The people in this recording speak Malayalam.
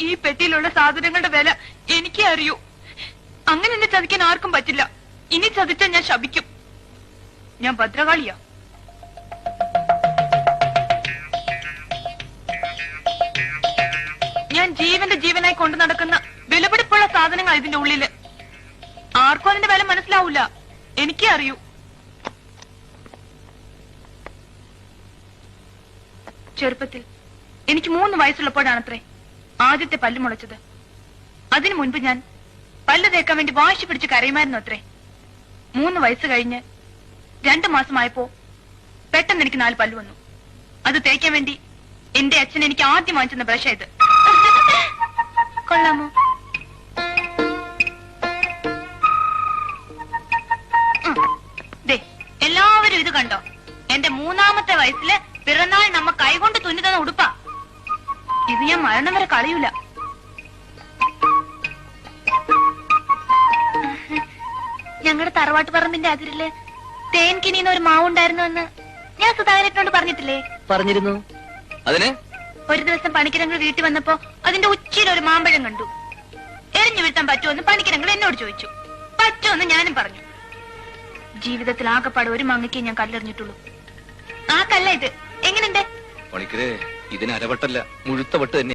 ഈ പെട്ടിയിലുള്ള സാധനങ്ങളുടെ വില എനിക്കേ അറിയൂ. അങ്ങനെ എന്നെ ചതിക്കാൻ ആർക്കും പറ്റില്ല. ഇനി ചതിച്ചാൽ ഞാൻ ശപിക്കും. ഞാൻ ഭദ്രകാളിയാ. ഞാൻ ജീവന്റെ ജീവനായി കൊണ്ടു നടക്കുന്ന വിലപിടിപ്പുള്ള സാധനങ്ങൾ ഇതിന്റെ ഉള്ളിൽ. ആർക്കും അതിന്റെ വില മനസ്സിലാവൂല. എനിക്കേ അറിയൂ. ചെറുപ്പത്തിൽ എനിക്ക് മൂന്ന് വയസ്സുള്ളപ്പോഴാണത്രേ. ആദ്യത്തെ പല്ല് മുളച്ചത്. അതിനു മുൻപ് ഞാൻ പല്ല് തേക്കാൻ വേണ്ടി വാശി പിടിച്ച് കരയുമായിരുന്നു അത്രേ. മൂന്ന് വയസ്സ് കഴിഞ്ഞ് രണ്ടു മാസമായപ്പോ പെട്ടെന്ന് എനിക്ക് നാല് പല്ല് വന്നു. അത് തേക്കാൻ വേണ്ടി എന്റെ അച്ഛൻ എനിക്ക് ആദ്യം വാങ്ങിച്ചെന്ന ബ്രഷ ഇത്. കൊള്ളാമോ? എല്ലാവരും ഇത് കണ്ടോ? എന്റെ മൂന്നാമത്തെ വയസ്സിൽ ഇത് ഞാൻ മരണം വരെ കളയൂല. ഞങ്ങളുടെ തറവാട്ട് പറമ്പിന്റെ അതിരിൽ തേൻ ഒരു ഒരു മാവുണ്ടായിരുന്നു എന്ന് ഞാൻ സുധാകരനോട് പറഞ്ഞിട്ടില്ലേ? പറഞ്ഞിരുന്നു. അതിന്? ഒരു ദിവസം പണിക്കിരങ്ങൾ വീട്ടിൽ വന്നപ്പോ അതിന്റെ ഉച്ചയിൽ ഒരു മാമ്പഴം കണ്ടു. എറിഞ്ഞു വീഴ്ത്താൻ പറ്റുമെന്ന് പണിക്കിരങ്ങൾ എന്നോട് ചോദിച്ചു. പറ്റുമെന്ന് ഞാനും പറഞ്ഞു. ജീവിതത്തിൽ ആകെപ്പാട് ഒരു മങ്ങയ്ക്ക് ഞാൻ കല്ലെറിഞ്ഞിട്ടുള്ളൂ. ആ കല്ല ഇത്. എങ്ങനെയുണ്ട്? പണിക്കരെ ഇതിന് അരവട്ടല്ല മുഴുത്ത വട്ട് തന്നെ.